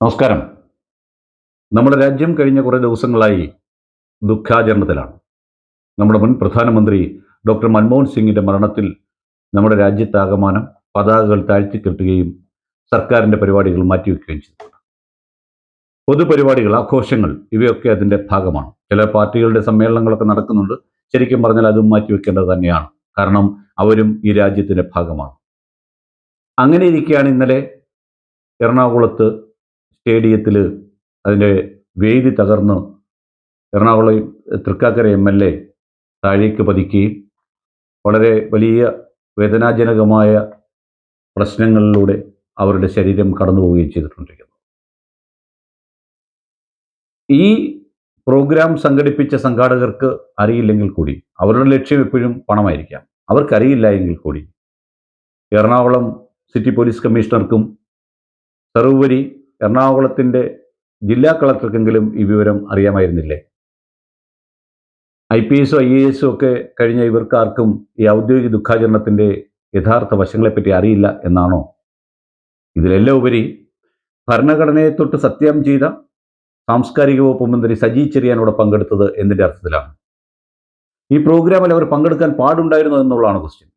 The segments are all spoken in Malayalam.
നമസ്കാരം. നമ്മുടെ രാജ്യം കഴിഞ്ഞ കുറേ ദിവസങ്ങളായി ദുഃഖാചരണത്തിലാണ്. നമ്മുടെ മുൻ പ്രധാനമന്ത്രി ഡോക്ടർ മൻമോഹൻ സിംഗിന്റെ മരണത്തിൽ നമ്മുടെ രാജ്യത്താകമാനം പതാകകൾ താഴ്ത്തിക്കെട്ടുകയും സർക്കാരിന്റെ പരിപാടികൾ മാറ്റിവെക്കുകയും ചെയ്തിട്ടുണ്ട് പൊതുപരിപാടികൾ ആഘോഷങ്ങൾ ഇവയൊക്കെ അതിന്റെ ഭാഗമാണ്. ചില പാർട്ടികളുടെ സമ്മേളനങ്ങളൊക്കെ നടക്കുന്നുണ്ട്. ശരിക്കും പറഞ്ഞാൽ അതും മാറ്റിവെക്കേണ്ടത് തന്നെയാണ്. കാരണം അവരും ഈ രാജ്യത്തിന്റെ ഭാഗമാണ്. അങ്ങനെ ഇരിക്കുകയാണ് ഇന്നലെ എറണാകുളത്ത് സ്റ്റേഡിയത്തിൽ അതിന്റെ വേദി തകർന്ന് Ernakulam Thrikkakara M L A താഴേക്ക് പതിക്കുകയും വളരെ വലിയ വേദനാജനകമായ പ്രശ്നങ്ങളിലൂടെ അവരുടെ ശരീരം കടന്നു പോവുകയും ചെയ്തിട്ടുണ്ടിരിക്കുന്നു. ഈ പ്രോഗ്രാം സംഘടിപ്പിച്ച സംഘാടകർക്ക് അറിയില്ലെങ്കിൽ കൂടി അവരുടെ ലക്ഷ്യം എപ്പോഴും പണമായിരിക്കാം. അവർക്കറിയില്ല എങ്കിൽ കൂടി എറണാകുളം സിറ്റി പോലീസ് കമ്മീഷണർക്കും സർവോപരി എറണാകുളത്തിന്റെ ജില്ലാ കളക്ടർക്കെങ്കിലും ഈ വിവരം അറിയാമായിരുന്നില്ലേ? ഐ പി എസും ഐ എ എസും ഒക്കെ കഴിഞ്ഞ ഇവർക്കാർക്കും ഈ ഔദ്യോഗിക ദുഃഖാചരണത്തിന്റെ യഥാർത്ഥ വശങ്ങളെപ്പറ്റി അറിയില്ല എന്നാണോ? ഇതിലെല്ലാം ഉപരി ഭരണഘടനയെ തൊട്ട് സത്യം ചെയ്ത സാംസ്കാരിക വകുപ്പ് മന്ത്രി സജി ചെറിയാനോട് പങ്കെടുത്തത് എന്തിന്റെ അർത്ഥത്തിലാണ്? ഈ പ്രോഗ്രാമിൽ അവർ പങ്കെടുക്കാൻ പാടുണ്ടായിരുന്നു എന്നുള്ളതാണ് ക്വസ്റ്റ്യൻ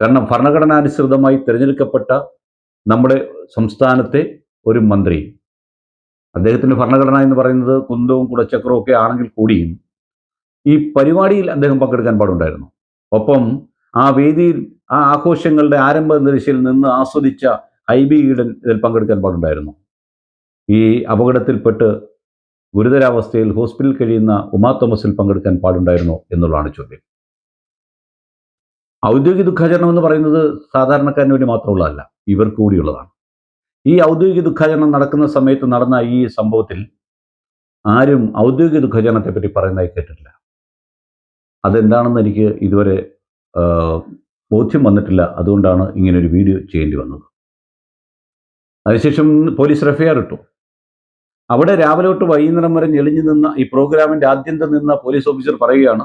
കാരണം ഭരണഘടനാനുസൃതമായി തിരഞ്ഞെടുക്കപ്പെട്ട നമ്മുടെ സംസ്ഥാനത്തെ ഒരു മന്ത്രി. അദ്ദേഹത്തിന്റെ ഭരണഘടന എന്ന് പറയുന്നത് കുന്തവും കുടച്ചക്രവും ഒക്കെ ആണെങ്കിൽ കൂടിയും ഈ പരിപാടിയിൽ അദ്ദേഹം പങ്കെടുക്കാൻ പാടുണ്ടായിരുന്നു. ഒപ്പം ആ വേദിയിൽ ആ ആഘോഷങ്ങളുടെ ആരംഭ നിരശയിൽ നിന്ന് ആസ്വദിച്ച ഹൈബി ഈഡൻ ഇതിൽ പങ്കെടുക്കാൻ പാടുണ്ടായിരുന്നു. ഈ അപകടത്തിൽപ്പെട്ട് ഗുരുതരാവസ്ഥയിൽ ഹോസ്പിറ്റലിൽ കഴിയുന്ന ഉമാ തോമസിൽ പങ്കെടുക്കാൻ പാടുണ്ടായിരുന്നോ എന്നുള്ളതാണ് ചോദ്യം. ഔദ്യോഗിക ദുഃഖാചരണം എന്ന് പറയുന്നത് സാധാരണക്കാരന് വേണ്ടി മാത്രമുള്ളതല്ല ഇവർക്ക് കൂടിയുള്ളതാണ്. ഈ ഔദ്യോഗിക ദുഃഖാചരണം നടക്കുന്ന സമയത്ത് നടന്ന ഈ സംഭവത്തിൽ ആരും ഔദ്യോഗിക ദുഃഖാചരണത്തെ പറ്റി പറയുന്നതായി കേട്ടിട്ടില്ല. അതെന്താണെന്ന് എനിക്ക് ഇതുവരെ ബോധ്യം വന്നിട്ടില്ല. അതുകൊണ്ടാണ് ഇങ്ങനൊരു വീഡിയോ ചെയ്യേണ്ടി വന്നത്. അതിനുശേഷം പോലീസ് എഫ്ഐആർ ഇട്ടു. അവിടെ രാവിലെ തൊട്ട് വൈകുന്നേരം വരെ ഞെളിഞ്ഞു നിന്ന ഈ പ്രോഗ്രാമിന്റെ ആദ്യന്തം നിന്ന പോലീസ് ഓഫീസർ പറയുകയാണ്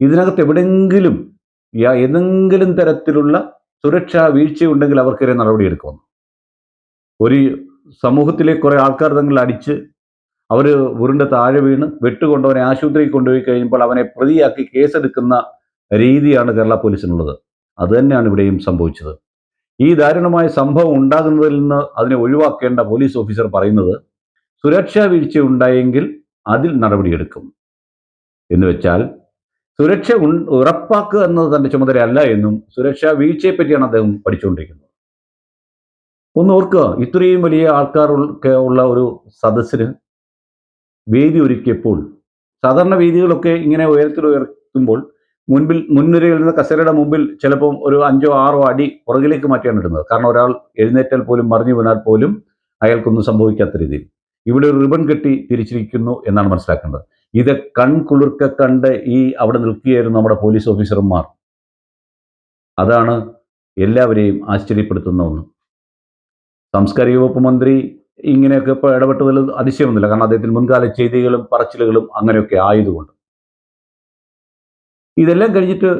ഇതിനകത്ത് എവിടെയെങ്കിലും ഏതെങ്കിലും തരത്തിലുള്ള സുരക്ഷാ വീഴ്ചയുണ്ടെങ്കിൽ അവർക്കെതിരെ നടപടിയെടുക്കുമെന്ന്. ഒരു സമൂഹത്തിലെ കുറേ ആൾക്കാർ തങ്ങൾ അടിച്ച് അവർ ഉരുണ്ട താഴെ വീണ് വെട്ടുകൊണ്ടവനെ ആശുപത്രിയിൽ കൊണ്ടുപോയി കഴിയുമ്പോൾ അവനെ പ്രതിയാക്കി കേസെടുക്കുന്ന രീതിയാണ് കേരള പോലീസിനുള്ളത്. അതുതന്നെയാണ് ഇവിടെയും സംഭവിച്ചത്. ഈ ദാരുണമായ സംഭവം ഉണ്ടാകുന്നതിൽ നിന്ന് അതിനെ ഒഴിവാക്കേണ്ട പോലീസ് ഓഫീസർ പറയുന്നത് സുരക്ഷാ വീഴ്ച ഉണ്ടായെങ്കിൽ അതിൽ നടപടിയെടുക്കും. എന്ന് വെച്ചാൽ സുരക്ഷ ഉറപ്പാക്കുക എന്നത് തന്റെ ചുമതലയല്ല എന്നും സുരക്ഷാ വീഴ്ചയെപ്പറ്റിയാണ് അദ്ദേഹം പഠിച്ചുകൊണ്ടിരിക്കുന്നത്. ഒന്ന് ഓർക്കുക ഇത്രയും വലിയ ആൾക്കാർ ഉള്ള ഒരു സദസ്സിന് വേദി ഒരുക്കിയപ്പോൾ സാധാരണ വേദികളൊക്കെ ഇങ്ങനെ ഉയരത്തിൽ ഉയർത്തുമ്പോൾ മുൻപിൽ മുൻനിരയിൽ നിന്ന് കസേരയുടെ മുമ്പിൽ ചിലപ്പം ഒരു അഞ്ചോ ആറോ അടി പുറകിലേക്ക് മാറ്റിയാണ് ഇടുന്നത്. കാരണം ഒരാൾ എഴുന്നേറ്റാൽ പോലും മറിഞ്ഞു വീണാൽ പോലും അയാൾക്കൊന്നും സംഭവിക്കാത്ത രീതിയിൽ. ഇവിടെ ഒരു റിബൺ കെട്ടി തിരിച്ചിരിക്കുന്നു എന്നാണ് മനസ്സിലാക്കേണ്ടത്. ഇത് കൺകുളിർക്ക കണ്ട് ഈ അവിടെ നിൽക്കുകയായിരുന്നു നമ്മുടെ പോലീസ് ഓഫീസർമാർ. അതാണ് എല്ലാവരെയും ആശ്ചര്യപ്പെടുത്തുന്ന ഒന്ന്. സാംസ്കാരിക വകുപ്പ് മന്ത്രി ഇങ്ങനെയൊക്കെ ഇപ്പോൾ ഇടപെട്ടതിൽ അതിശയമൊന്നുമില്ല. കാരണം അദ്ദേഹത്തിന് മുൻകാല ചെയ്തികളും പറച്ചിലുകളും അങ്ങനെയൊക്കെ ആയതുകൊണ്ട്. ഇതെല്ലാം കഴിഞ്ഞിട്ട്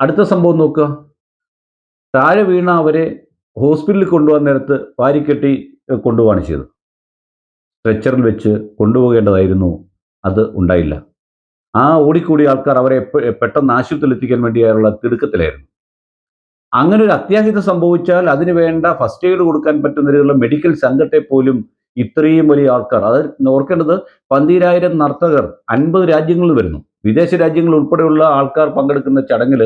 അടുത്ത സംഭവം നോക്കുക. താഴെ വീണ അവരെ ഹോസ്പിറ്റലിൽ കൊണ്ടുപോകാൻ നേരത്ത് വാരിക്കെട്ടി കൊണ്ടുപോവാണ് ചെയ്തത്. സ്ട്രെച്ചറിൽ വെച്ച് കൊണ്ടുപോകേണ്ടതായിരുന്നു. അത് ഉണ്ടായില്ല. ആ ഓടിക്കൂടിയ ആൾക്കാർ അവരെ പെട്ടെന്ന് ആശുപത്രിയിൽ എത്തിക്കാൻ വേണ്ടിയുള്ള തിടുക്കത്തിലായിരുന്നു. അങ്ങനെ ഒരു അത്യാഹിതം സംഭവിച്ചാൽ അതിന് വേണ്ട ഫസ്റ്റ് എയ്ഡ് കൊടുക്കാൻ പറ്റുന്ന രീതിയിലുള്ള മെഡിക്കൽ സംഘത്തെ പോലും ഇത്രയും വലിയ ആൾക്കാർ. അത് ഓർക്കേണ്ടത് പന്തീരായിരം നർത്തകർ അൻപത് രാജ്യങ്ങളിൽ വരുന്നു. വിദേശ രാജ്യങ്ങൾ ഉൾപ്പെടെയുള്ള ആൾക്കാർ പങ്കെടുക്കുന്ന ചടങ്ങിൽ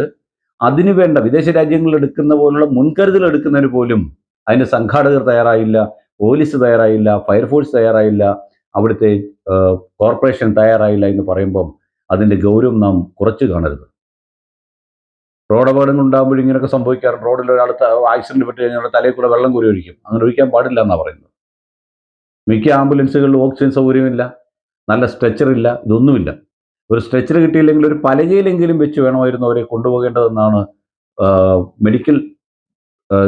അതിനു വേണ്ട വിദേശ രാജ്യങ്ങളിൽ എടുക്കുന്ന പോലുള്ള മുൻകരുതൽ എടുക്കുന്നതിന് പോലും അതിന്റെ സംഘാടകർ തയ്യാറായില്ല പോലീസ് തയ്യാറായില്ല ഫയർഫോഴ്സ് തയ്യാറായില്ല അവിടുത്തെ കോർപ്പറേഷൻ തയ്യാറായില്ല എന്ന് പറയുമ്പം അതിന്റെ ഗൗരവം നാം കുറച്ച് കാണരുത്. റോഡ് അപകടങ്ങൾ ഉണ്ടാകുമ്പോൾ ഇങ്ങനെയൊക്കെ സംഭവിക്കാറുണ്ട്. റോഡിൽ ഒരാൾ ആക്സിഡന്റ് പെട്ട് കഴിഞ്ഞാൽ തലയിൽ കൂടെ വെള്ളം കോരി ഒഴിക്കും അങ്ങനെ ഒഴിക്കാൻ പാടില്ല എന്നാണ് പറയുന്നത്. മിക്ക ആംബുലൻസുകളിലും ഓക്സിജൻ സൗകര്യമില്ല. നല്ല സ്ട്രെച്ചർ ഇല്ല. ഇതൊന്നുമില്ല. ഒരു സ്ട്രെച്ചർ കിട്ടിയില്ലെങ്കിൽ ഒരു പലകയിലെങ്കിലും വെച്ച് വേണമായിരുന്നു അവരെ കൊണ്ടുപോകേണ്ടതെന്നാണ് മെഡിക്കൽ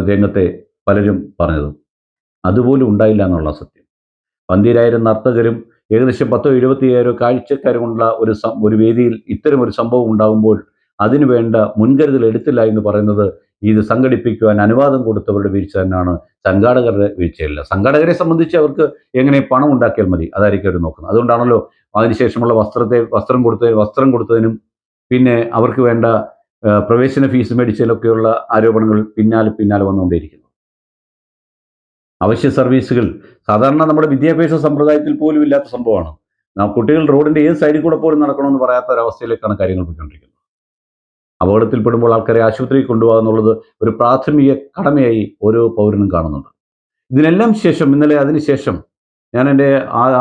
രംഗത്തെ പലരും പറഞ്ഞത്. അതുപോലും ഉണ്ടായില്ല എന്നുള്ള സത്യം. പന്തിരായിരം നർത്തകരും ഏകദേശം പത്തോ എഴുപത്തിയായിരോ കാഴ്ചക്കാരുമുള്ള ഒരു ഒരു വേദിയിൽ ഇത്തരം ഒരു സംഭവം ഉണ്ടാകുമ്പോൾ അതിനു വേണ്ട മുൻകരുതൽ എടുത്തില്ല എന്ന് പറയുന്നത് ഇത് സംഘടിപ്പിക്കുവാൻ അനുവാദം കൊടുത്തവരുടെ വീഴ്ച തന്നെയാണ് സംഘാടകരുടെ വീഴ്ചയല്ല. സംഘാടകരെ സംബന്ധിച്ച് അവർക്ക് എങ്ങനെ പണം ഉണ്ടാക്കിയാൽ മതി? അതായിരിക്കും അവർ നോക്കുന്നത്. അതുകൊണ്ടാണല്ലോ അതിനുശേഷമുള്ള വസ്ത്രത്തെ വസ്ത്രം കൊടുത്ത വസ്ത്രം കൊടുത്തതിനും പിന്നെ അവർക്ക് വേണ്ട പ്രവേശന ഫീസ് മേടിച്ചതിലൊക്കെയുള്ള ആരോപണങ്ങൾ പിന്നാലെ പിന്നാലെ വന്നുകൊണ്ടേയിരിക്കുന്നു. അവശ്യ സർവീസുകൾ സാധാരണ നമ്മുടെ വിദ്യാഭ്യാസ സമ്പ്രദായത്തിൽ പോലും ഇല്ലാത്ത സംഭവമാണ്. കുട്ടികൾ റോഡിന്റെ ഏത് സൈഡിൽ കൂടെ പോലും നടക്കണമെന്ന് പറയാത്ത ഒരവസ്ഥയിലേക്കാണ് കാര്യങ്ങൾ പോയിക്കൊണ്ടിരിക്കുന്നത്. അപകടത്തിൽപ്പെടുമ്പോൾ ആൾക്കാരെ ആശുപത്രിയിൽ കൊണ്ടുപോകുക എന്നുള്ളത് ഒരു പ്രാഥമിക കടമയായി ഓരോ പൗരനും കാണുന്നുണ്ട്. ഇതിനെല്ലാം ശേഷം ഇന്നലെ അതിനുശേഷം ഞാൻ എന്റെ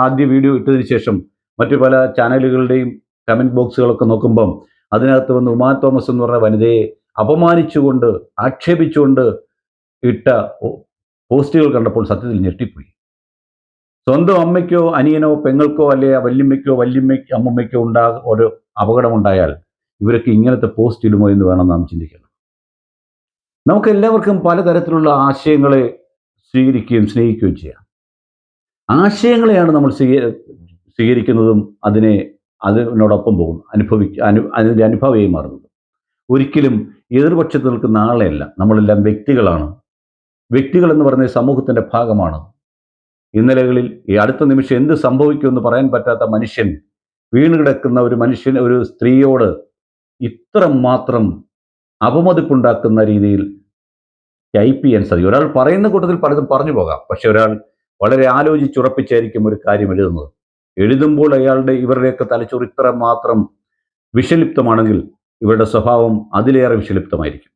ആദ്യ വീഡിയോ ഇട്ടതിന് ശേഷം മറ്റു പല ചാനലുകളുടെയും കമന്റ് ബോക്സുകളൊക്കെ നോക്കുമ്പം അതിനകത്ത് വന്ന് ഉമാ തോമസ് എന്ന് പറഞ്ഞ വനിതയെ അപമാനിച്ചുകൊണ്ട് ആക്ഷേപിച്ചുകൊണ്ട് ഇട്ട പോസ്റ്റുകൾ കണ്ടപ്പോൾ സത്യത്തിൽ ഞെട്ടിപ്പോയി. സ്വന്തം അമ്മയ്ക്കോ അനിയനോ പെങ്ങൾക്കോ അല്ലെ വല്യമ്മയ്ക്കോ വല്യമ്മയ്ക്കോ അമ്മമ്മയ്ക്കോ ഉണ്ടാ ഒരു അപകടമുണ്ടായാൽ ഇവരൊക്കെ ഇങ്ങനത്തെ പോസ്റ്റ് ഇടുമോ എന്ന് വേണം നാം ചിന്തിക്കണം. നമുക്ക് എല്ലാവർക്കും പലതരത്തിലുള്ള ആശയങ്ങളെ സ്വീകരിക്കുകയും സ്നേഹിക്കുകയും ചെയ്യാം. ആശയങ്ങളെയാണ് നമ്മൾ സ്വീക സ്വീകരിക്കുന്നതും അതിനെ അതിനോടൊപ്പം പോകുന്നു അനുഭവിക്ക അനു അതിന്റെ അനുഭവമായി മാറുന്നത്. ഒരിക്കലും എതിർപക്ഷത്ത് നിൽക്കുന്ന ആളെയല്ല നമ്മളെല്ലാം വ്യക്തികളാണ്. വ്യക്തികൾ എന്ന് സമൂഹത്തിന്റെ ഭാഗമാണ്. ഇന്നലകളിൽ ഈ അടുത്ത നിമിഷം എന്ത് സംഭവിക്കുമെന്ന് പറയാൻ പറ്റാത്ത മനുഷ്യൻ വീണ് കിടക്കുന്ന ഒരു മനുഷ്യൻ ഒരു സ്ത്രീയോട് ഇത്ര മാത്രം അപമതിപ്പുണ്ടാക്കുന്ന രീതിയിൽ ടൈപ്പ് ചെയ്യാൻ സാധിക്കും ഒരാൾ പറയുന്ന കൂട്ടത്തിൽ പലതും പറഞ്ഞു പോകാം. പക്ഷെ ഒരാൾ വളരെ ആലോചിച്ചുറപ്പിച്ചായിരിക്കും ഒരു കാര്യം എഴുതുന്നത്. എഴുതുമ്പോൾ അയാളുടെ ഇവരുടെയൊക്കെ തലച്ചോറ് ഇത്ര മാത്രം വിഷലിപ്തമാണെങ്കിൽ ഇവരുടെ സ്വഭാവം അതിലേറെ വിഷലിപ്തമായിരിക്കും.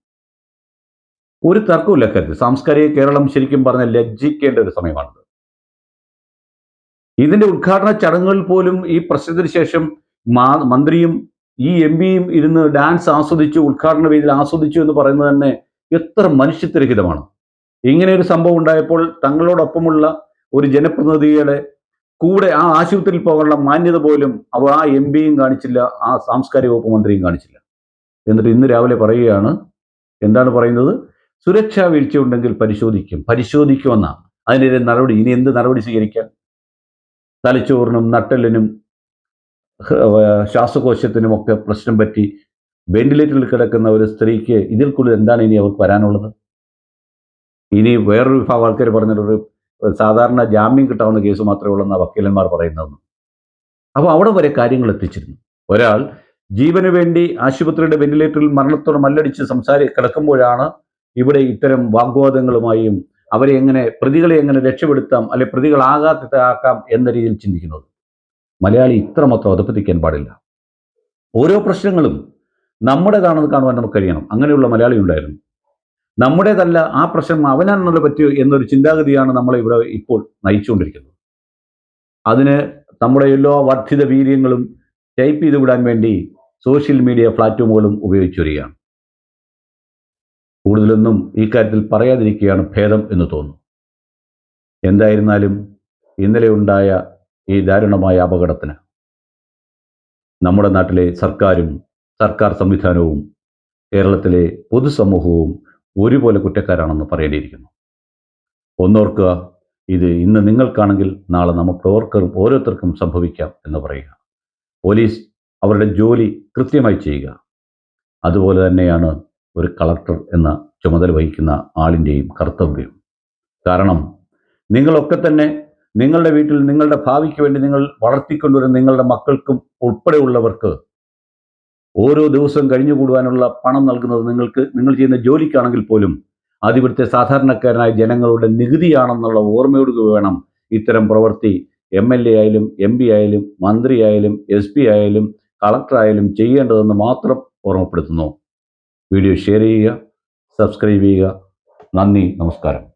ഒരു തർക്കമില്ല കരുത്. സാംസ്കാരിക കേരളം ശരിക്കും പറഞ്ഞാൽ ലജ്ജിക്കേണ്ട ഒരു സമയമാണിത്. ഇതിന്റെ ഉദ്ഘാടന ചടങ്ങുകളിൽ പോലും ഈ പ്രശ്നത്തിന് ശേഷം മന്ത്രിയും ഈ എം പിയും ഇരുന്ന് ഡാൻസ് ആസ്വദിച്ചു ഉദ്ഘാടന വേദിയിൽ ആസ്വദിച്ചു എന്ന് പറയുന്നത് തന്നെ എത്ര മനുഷ്യത്വരഹിതമാണ്. ഇങ്ങനെ ഒരു സംഭവം ഉണ്ടായപ്പോൾ തങ്ങളോടൊപ്പമുള്ള ഒരു ജനപ്രതിനിധിയുടെ കൂടെ ആ ആശുപത്രിയിൽ പോകാനുള്ള മാന്യത പോലും അവർ ആ എം പിയും കാണിച്ചില്ല ആ സാംസ്കാരിക വകുപ്പ് മന്ത്രിയും കാണിച്ചില്ല. എന്നിട്ട് ഇന്ന് രാവിലെ പറയുകയാണ് എന്താണ് പറയുന്നത്? സുരക്ഷാ വീഴ്ച ഉണ്ടെങ്കിൽ പരിശോധിക്കും പരിശോധിക്കുമെന്നാണ്. അതിനെതിരെ നടപടി ഇനി എന്ത് നടപടി സ്വീകരിക്കാൻ തലച്ചോറിനും നട്ടെല്ലിനും ഹ- ഏർ ശ്വാസകോശത്തിനും ഒക്കെ പ്രശ്നം പറ്റി വെന്റിലേറ്ററിൽ കിടക്കുന്ന ഒരു സ്ത്രീക്ക് ഇതിൽ കൂടുതൽ എന്താണ് ഇനി അവർക്ക് വരാനുള്ളത്? ഇനി വേറൊരു വിഭാഗം ആൾക്കാർ പറഞ്ഞൊരു സാധാരണ ജാമ്യം കിട്ടാവുന്ന കേസ് മാത്രമേ ഉള്ളൂ എന്നാണ് വക്കീലന്മാർ പറയുന്നതെന്ന്. അപ്പോൾ അവിടെ വരെ കാര്യങ്ങൾ എത്തിച്ചിരുന്നു. ഒരാൾ ജീവന് വേണ്ടി ആശുപത്രിയുടെ വെന്റിലേറ്ററിൽ മരണത്തോട് മല്ലടിച്ച് സംസാരി കിടക്കുമ്പോഴാണ് ഇവിടെ ഇത്തരം വാഗ്വാദങ്ങളുമായും അവരെ എങ്ങനെ പ്രതികളെ എങ്ങനെ രക്ഷപ്പെടുത്താം അല്ലെ പ്രതികളാകാത്ത ആക്കാം എന്ന രീതിയിൽ ചിന്തിക്കുന്നത്. മലയാളി ഇത്രമാത്രം അധപ്പതിക്കാൻ പാടില്ല. ഓരോ പ്രശ്നങ്ങളും നമ്മുടേതാണെന്ന് കാണുവാൻ നമുക്ക് കഴിയണം. അങ്ങനെയുള്ള മലയാളി ഉണ്ടായിരുന്നു. നമ്മുടേതല്ല ആ പ്രശ്നം അവനാണെന്നുള്ള പറ്റിയോ എന്നൊരു ചിന്താഗതിയാണ് നമ്മളെ ഇവിടെ ഇപ്പോൾ നയിച്ചുകൊണ്ടിരിക്കുന്നത്. അതിന് നമ്മുടെ എല്ലാ വർദ്ധിത വീര്യങ്ങളും ടൈപ്പ് ചെയ്ത് വിടാൻ വേണ്ടി സോഷ്യൽ മീഡിയ പ്ലാറ്റ്ഫോമുകളും ഉപയോഗിച്ചു വരികയാണ്. കൂടുതലൊന്നും ഈ കാര്യത്തിൽ പറയാതിരിക്കുകയാണ് ഭേദം എന്ന് തോന്നുന്നു. എന്തായിരുന്നാലും ഇന്നലെ ഉണ്ടായ ഈ ദാരുണമായ അപകടത്തിന്. നമ്മുടെ നാട്ടിലെ സർക്കാരും സർക്കാർ സംവിധാനവും കേരളത്തിലെ പൊതുസമൂഹവും ഒരുപോലെ കുറ്റക്കാരാണെന്ന് പറയേണ്ടിയിരിക്കുന്നു. ഒന്നോർക്കുക ഇത് ഇന്ന് നിങ്ങൾക്കാണെങ്കിൽ നാളെ നമുക്ക് ഓർക്കും ഓരോരുത്തർക്കും സംഭവിക്കാം എന്ന് പറയുക. പോലീസ് അവരുടെ ജോലി കൃത്യമായി ചെയ്യുക. അതുപോലെ തന്നെയാണ് ഒരു കളക്ടർ എന്ന ചുമതല വഹിക്കുന്ന ആളിന്റെയും കർത്തവ്യം. കാരണം നിങ്ങളൊക്കെ തന്നെ നിങ്ങളുടെ വീട്ടിൽ നിങ്ങളുടെ ഭാവിക്ക് വേണ്ടി നിങ്ങൾ വളർത്തിക്കൊണ്ടുവരുന്ന നിങ്ങളുടെ മക്കൾക്കും ഉൾപ്പെടെയുള്ളവർക്ക് ഓരോ ദിവസവും കഴിഞ്ഞുകൂടുവാനുള്ള പണം നൽകുന്നത് നിങ്ങൾക്ക് നിങ്ങൾ ചെയ്യുന്ന ജോലിക്കാണെങ്കിൽ പോലും അതിവിടുത്തെ സാധാരണക്കാരനായ ജനങ്ങളുടെ നികുതിയാണെന്നുള്ള ഓർമ്മയോട് വേണം ഇത്തരം പ്രവൃത്തി. എം എൽ എ ആയാലും എം പി ആയാലും മന്ത്രി ആയാലും എസ് പി ആയാലും കളക്ടർ ആയാലും ചെയ്യേണ്ടതെന്ന് മാത്രം ഓർമ്മപ്പെടുത്തുന്നു. വീഡിയോ ഷെയർ ചെയ്യുക സബ്സ്ക്രൈബ് ചെയ്യുക. നന്ദി നമസ്കാരം.